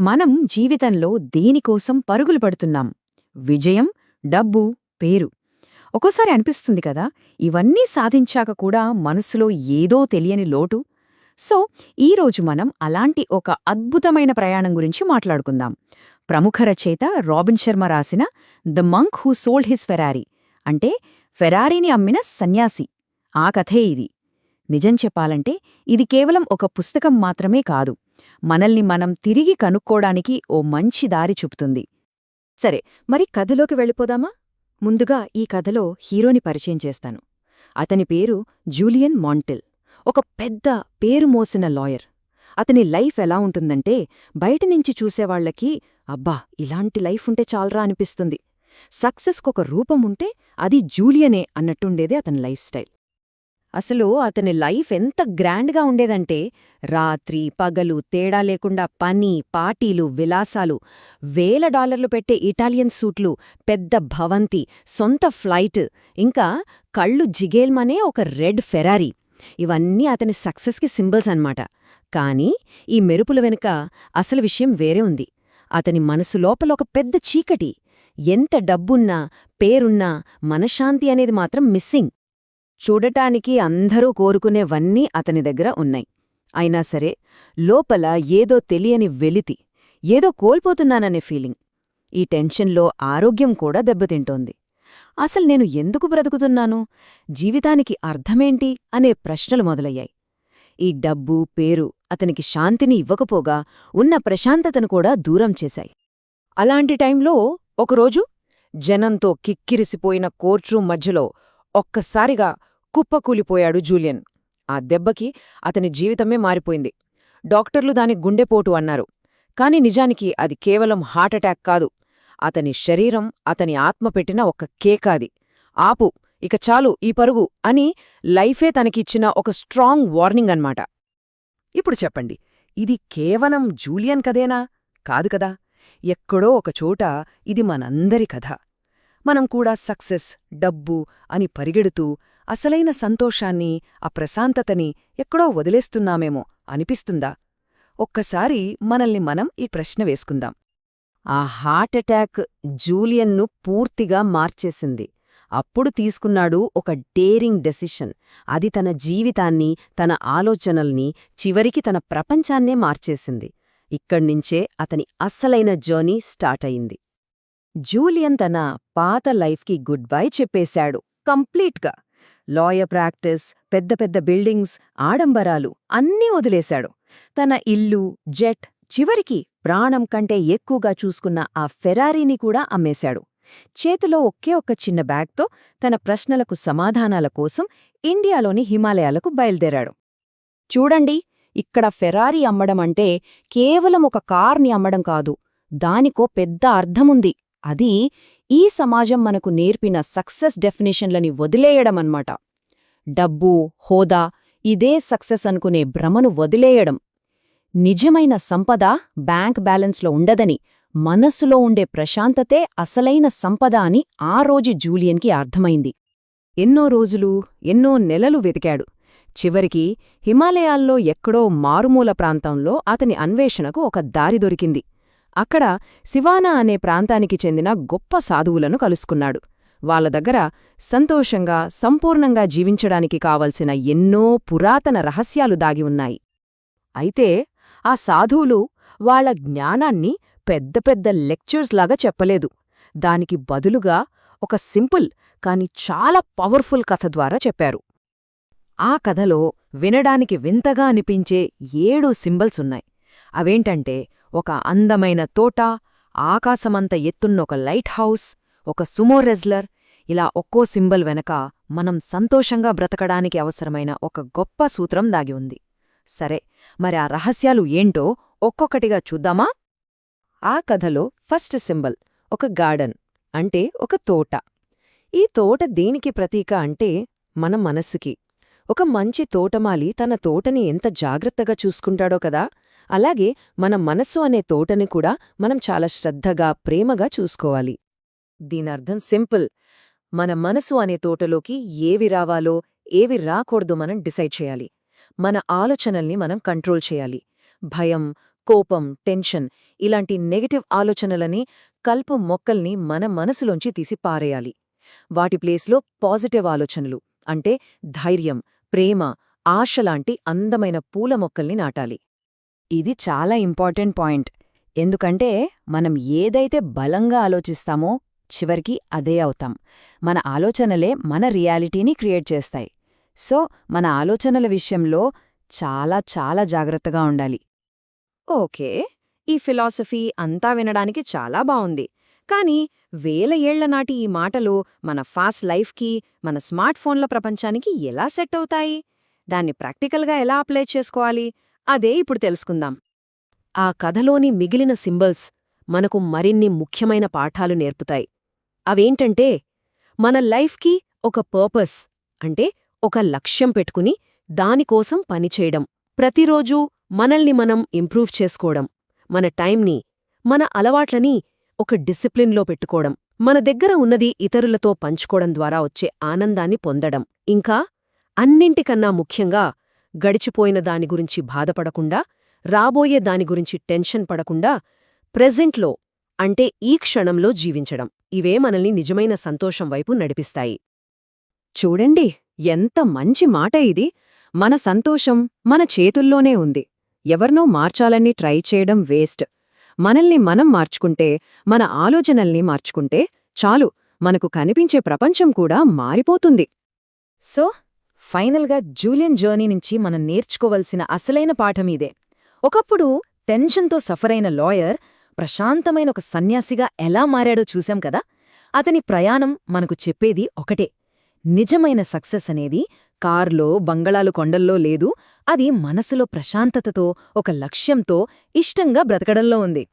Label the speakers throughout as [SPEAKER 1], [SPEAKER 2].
[SPEAKER 1] మనం జీవితంలో దేనికోసం పరుగులు పడుతున్నాం? విజయం డబ్బు పేరు. ఒక్కోసారి అనిపిస్తుంది కదా ఇవన్నీ సాధించాక కూడా మనసులో ఏదో తెలియని లోటు. సో ఈరోజు మనం అలాంటి ఒక అద్భుతమైన ప్రయాణం గురించి మాట్లాడుకుందాం. ప్రముఖ రచయిత రాబిన్ శర్మ రాసిన the monk who sold his Ferrari అంటే ఫెరారీని అమ్మిన సన్యాసి. ఆ కథే ఇది. నిజం చెప్పాలంటే ఇది కేవలం ఒక పుస్తకం మాత్రమే కాదు. మనల్ని మనం తిరిగి కనుక్కోడానికి ఓ మంచి దారి చూపుతుంది.
[SPEAKER 2] సరే మరి కథలోకి వెళ్ళిపోదామా? ముందుగా ఈ కథలో హీరోని పరిచయం చేస్తాను. అతని పేరు జూలియన్ మాంటిల్. ఒక పెద్ద పేరు మోసిన లాయర్. అతని లైఫ్ ఎలా ఉంటుందంటే బయటనుంచి చూసేవాళ్ళకి అబ్బా ఇలాంటి లైఫ్ ఉంటే చాలరా అనిపిస్తుంది. సక్సెస్కొక రూపముంటే అది జూలియనే అన్నట్టుండేదే అతని లైఫ్ స్టైల్. అసలు అతని లైఫ్ ఎంత గ్రాండ్గా ఉండేదంటే రాత్రి పగలు తేడా లేకుండా పని పార్టీలు విలాసాలు. వేల డాలర్లు పెట్టే ఇటాలియన్ సూట్లు పెద్ద భవంతి సొంత ఫ్లైట్ ఇంకా కళ్ళు జిగేల్మనే ఒక రెడ్ ఫెరారీ. ఇవన్నీ అతని సక్సెస్కి సింబల్స్ అన్నమాట. కానీ ఈ మెరుపుల వెనుక అసలు విషయం వేరే ఉంది. అతని మనసు లోపల ఒక పెద్ద చీకటి. ఎంత డబ్బున్నా పేరున్నా మనశ్శాంతి అనేది మాత్రం మిస్సింగ్. చూడటానికి అందరూ కోరుకునేవన్నీ అతని దగ్గర ఉన్నాయి. అయినా సరే లోపల ఏదో తెలియని వెలితి ఏదో కోల్పోతున్నాననే ఫీలింగ్. ఈ టెన్షన్లో ఆరోగ్యం కూడా దెబ్బతింటోంది. అసలు నేను ఎందుకు బ్రతుకుతున్నాను? జీవితానికి అర్థమేంటి? అనే ప్రశ్నలు మొదలయ్యాయి. ఈ డబ్బు పేరు అతనికి శాంతిని ఇవ్వకపోగా ఉన్న ప్రశాంతతను కూడా దూరం చేశాయి. అలాంటి టైంలో ఒకరోజు జనంతో కిక్కిరిసిపోయిన కోర్ట్రూమ్ మధ్యలో ఒక్కసారిగా కుప్పకూలిపోయాడు జూలియన్. ఆ దెబ్బకి అతని జీవితమే మారిపోయింది. డాక్టర్లు దాని గుండెపోటు అన్నారు. కాని నిజానికి అది కేవలం హార్టటాక్ కాదు. అతని శరీరం అతని ఆత్మ పెట్టిన ఒక కేకాది ఆపు ఇక చాలు ఈ పరుగు అని లైఫే తనకిచ్చిన ఒక స్ట్రాంగ్ వార్నింగ్ అన్నమాట. ఇప్పుడు చెప్పండి ఇది కేవలం జూలియన్ కదేనా కాదు కదా. ఎక్కడో ఒకచోట ఇది మనందరి కథ. మనం కూడా సక్సెస్ డబ్బు అని పరిగెడుతూ అసలైన సంతోషాన్ని ఆ ప్రశాంతతని ఎక్కడో వదిలేస్తున్నామేమో అనిపిస్తుందా? ఒక్కసారి మనల్ని మనం ఈ ప్రశ్న వేసుకుందాం. ఆ హార్టటాక్ జూలియన్ను పూర్తిగా మార్చేసింది. అప్పుడు తీసుకున్నాడు ఒక డేరింగ్ డెసిషన్. అది తన జీవితాన్ని తన ఆలోచనల్ని చివరికి తన ప్రపంచాన్నే మార్చేసింది. ఇక్కడ్నించే అతని అస్సలైన జర్నీ స్టార్ట్ అయింది జూలియన్ తన పాత లైఫ్కి గుడ్ బై చెప్పేశాడు. కంప్లీట్గా. లాయర్ ప్రాక్టీస్ పెద్ద పెద్ద బిల్డింగ్స్ ఆడంబరాలు అన్నీ వదిలేశాడు. తన ఇల్లు జెట్ చివరికి ప్రాణం కంటే ఎక్కువగా చూసుకున్న ఆ ఫెరారీని కూడా అమ్మేశాడు. చేతిలో ఒకే ఒక్క చిన్న బ్యాగ్తో తన ప్రశ్నలకు సమాధానాల కోసం ఇండియాలోని హిమాలయాలకు బయల్దేరాడు. చూడండి ఇక్కడ ఫెరారీ అమ్మడమంటే కేవలం ఒక కార్ని అమ్మడం కాదు దానికో పెద్ద అర్థముంది. అది ఈ సమాజం మనకు నేర్పిన సక్సెస్ డెఫినేషన్లని వదిలేయడమన్నమాట. డబ్బు హోదా ఇదే సక్సెస్ అనుకునే భ్రమను వదిలేయడం. నిజమైన సంపద బ్యాంక్ బ్యాలెన్స్లో ఉండదని మనస్సులో ఉండే ప్రశాంతతే అసలైన సంపద అని ఆ రోజు జూలియన్కి అర్థమైంది. ఎన్నో రోజులు ఎన్నో నెలలు వెతికాడు. చివరికి హిమాలయాల్లో ఎక్కడో మారుమూల ప్రాంతంలో అతని అన్వేషణకు ఒక దారి దొరికింది. అక్కడ శివానా అనే ప్రాంతానికి చెందిన గొప్ప సాధువులను కలుసుకున్నాడు. వాళ్ళ దగ్గర సంతోషంగా సంపూర్ణంగా జీవించడానికి కావలసిన ఎన్నో పురాతన రహస్యాలు దాగి ఉన్నాయి. అయితే ఆ సాధువులు వాళ్ళ జ్ఞానాన్ని పెద్ద పెద్ద లెక్చర్స్ లాగా చెప్పలేదు. దానికి బదులుగా ఒక సింపుల్ కాని చాలా పవర్ఫుల్ కథ ద్వారా చెప్పారు. ఆ కథలో వినడానికి వింతగా అనిపించే ఏడు సింబల్సున్నాయి అవేంటంటే ఒక అందమైన తోట ఆకాశమంత ఎత్తున్నొక లైట్ హౌస్ ఒక సుమో రెజ్లర్. ఇలా ఒక్కో సింబల్ వెనక మనం సంతోషంగా బ్రతకడానికి అవసరమైన ఒక గొప్ప సూత్రం దాగి ఉంది. సరే మరి ఆ రహస్యాలు ఏంటో ఒక్కొక్కటిగా చూద్దామా? ఆ కథలో ఫస్ట్ సింబల్ ఒక గార్డెన్ అంటే ఒక తోట. ఈ తోట దేనికి ప్రతీక అంటే మన మనస్సుకి ఒక మంచి తోటమాలి తన తోటని ఎంత జాగ్రత్తగా చూసుకుంటాడో కదా? అలాగే మన మనస్సు అనే తోటని కూడా మనం చాలా శ్రద్ధగా ప్రేమగా చూసుకోవాలి. దీనర్థం సింపుల్. మన మనసు అనే తోటలోకి ఏవి రావాలో ఏవి రాకూడదు మనం డిసైడ్ చేయాలి. మన ఆలోచనల్ని మనం కంట్రోల్ చేయాలి. భయం
[SPEAKER 1] కోపం టెన్షన్ ఇలాంటి నెగటివ్ ఆలోచనలని కల్పు మొక్కల్ని మన మనసులోంచి తీసి పారేయాలి. వాటి ప్లేస్లో పాజిటివ్ ఆలోచనలు అంటే ధైర్యం ప్రేమ ఆశలాంటి అందమైన పూల మొక్కల్ని నాటాలి.
[SPEAKER 2] ఇది చాలా ఇంపార్టెంట్ పాయింట్. ఎందుకంటే మనం ఏదైతే బలంగా ఆలోచిస్తామో చివరికి అదే అవుతాం. మన ఆలోచనలే మన రియాలిటీని క్రియేట్ చేస్తాయి. సో మన ఆలోచనల విషయంలో చాలా చాలా జాగ్రత్తగా ఉండాలి.
[SPEAKER 1] ఓకే ఈ ఫిలాసఫీ అంతా వినడానికి చాలా బావుంది కానీ వేల ఏళ్ళ నాటి ఈ మాటలు మన ఫాస్ట్ లైఫ్కి మన స్మార్ట్ ఫోన్ల ప్రపంచానికి ఎలా సెట్ అవుతాయి? దాన్ని ప్రాక్టికల్గా ఎలా అప్లై చేసుకోవాలి? అదే ఇప్పుడు తెలుసుకుందాం. ఆ కథలోని మిగిలిన సింబల్స్ మనకు మరిన్ని ముఖ్యమైన పాఠాలు నేర్పుతాయి. అవేంటంటే మన లైఫ్కి ఒక పర్పస్ అంటే ఒక లక్ష్యం పెట్టుకుని దానికోసం పనిచేయడం ప్రతిరోజూ మనల్ని మనం ఇంప్రూవ్ చేసుకోవడం. మన టైంని మన అలవాట్లని ఒక డిసిప్లిన్లో పెట్టుకోవడం. మన దగ్గర ఉన్నది ఇతరులతో పంచుకోవడం ద్వారా వచ్చే ఆనందాన్ని పొందడం. ఇంకా అన్నింటికన్నా ముఖ్యంగా గడిచిపోయిన దాని గురించి బాధపడకుండా రాబోయే దాని గురించి టెన్షన్ పడకుండా ప్రెజెంట్లో అంటే ఈ క్షణంలో జీవించడం. ఇవే మనల్ని నిజమైన సంతోషం వైపు నడిపిస్తాయి.
[SPEAKER 2] చూడండి ఎంత మంచి మాట ఇది. మన సంతోషం మన చేతుల్లోనే ఉంది. ఎవర్నో మార్చాలని ట్రై చేయడం వేస్ట్. మనల్ని మనం మార్చుకుంటే మన ఆలోచనల్ని మార్చుకుంటే చాలు. మనకు కనిపించే ప్రపంచం కూడా మారిపోతుంది.
[SPEAKER 1] సో ఫైనల్గా జూలియన్ జర్నీ నుంచి మనం నేర్చుకోవలసిన అసలైన పాఠం ఇదే. ఒకప్పుడు టెన్షన్తో సఫరైన లాయర్ ప్రశాంతమైన ఒక సన్యాసిగా ఎలా మారాడో చూశాం కదా? అతని ప్రయాణం మనకు చెప్పేది ఒకటే. నిజమైన సక్సెస్ అనేది కార్లో బంగళాలు కొండల్లో లేదు. అది మనసులో ప్రశాంతతతో ఒక లక్ష్యంతో ఇష్టంగా బ్రతకడంలో ఉంది.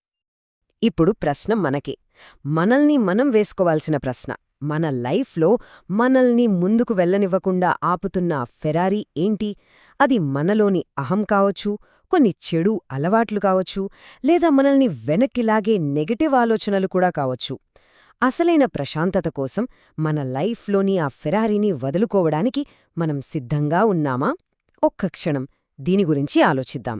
[SPEAKER 1] ఇప్పుడు ప్రశ్న మనకి. మనల్ని మనం వేసుకోవాల్సిన ప్రశ్న. మన లైఫ్లో మనల్ని ముందుకు వెళ్ళనివ్వకుండా ఆపుతున్న ఫెరారీ ఏంటి? అది మనలోని అహం కావచ్చు కొన్ని చెడు అలవాట్లు కావచ్చు లేదా మనల్ని వెనక్కిలాగే నెగటివ్ ఆలోచనలు కూడా కావచ్చు. అసలైన ప్రశాంతత కోసం మన లైఫ్లోని ఆ ఫెరారీని వదులుకోవడానికి మనం సిద్ధంగా ఉన్నామా? ఒక్క క్షణం దీని గురించి ఆలోచిద్దాం.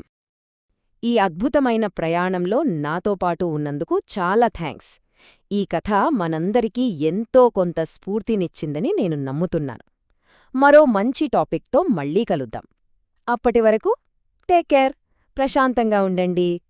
[SPEAKER 1] ఈ అద్భుతమైన ప్రయాణంలో నాతో పాటు ఉన్నందుకు చాలా థ్యాంక్స్ ఈ కథ మనందరికీ ఎంతో కొంత స్ఫూర్తినిచ్చిందని నేను నమ్ముతున్నాను. మరో మంచి టాపిక్తో మళ్ళీ కలుద్దాం. అప్పటి వరకు టేక్ కేర్. ప్రశాంతంగా ఉండండి.